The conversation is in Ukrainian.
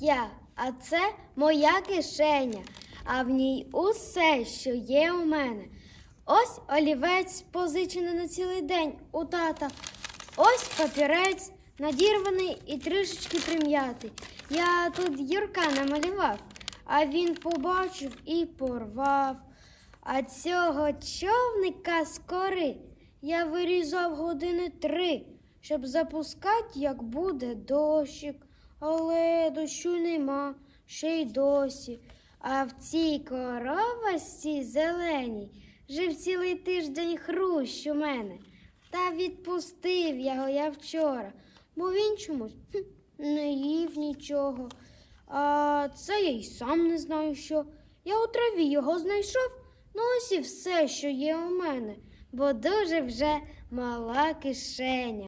я, а це моя кишеня, а в ній усе, що є у мене. Ось олівець позичений на цілий день у тата. Ось папірець, надірваний і трішечки прим'ятий. Я тут Юрка намалював, а він побачив і порвав. А цього човника з кори я вирізав години три, щоб запускати, як буде дощик. Але дощу нема, ще й досі. А в цій коровасці зеленій жив цілий тиждень хрущ у мене. Та відпустив його я вчора, бо він чомусь хм, не їв нічого. А це я й сам не знаю що. Я у траві його знайшов, ну ось і все, що є у мене, бо дуже вже мала кишеня.